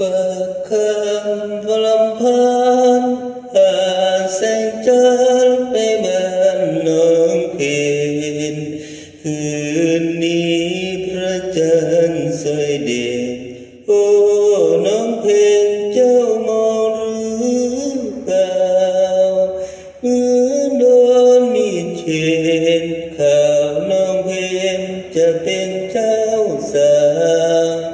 ฝากคำพลำพันหาแสงจันทร์ไปบ้านน้องเพนคืนนี้พระจันทร์สวยเด่นโอ้น้องเพนเจ้ามองหรือเปล่าเหมือนโดนมีดเช็ดข่าวน้องเพนจะเป็นเจ้าสาว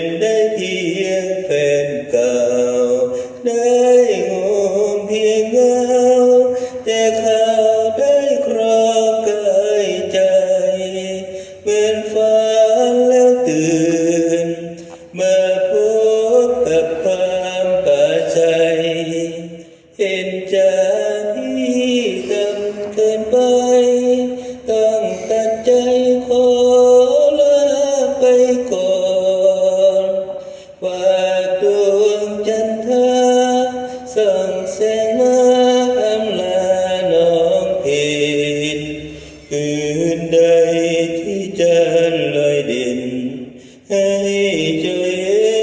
นได้เพียงแฟนเก่า ได้งมเพียงเงา แต่เขาได้ครองกายใจ เหมือนฝันแล้วตื่น มาพบกับความป่าใจ เห็นใจพี่ตำเกินไป จันทร์ลอยเด่นให้เจ้าเห็น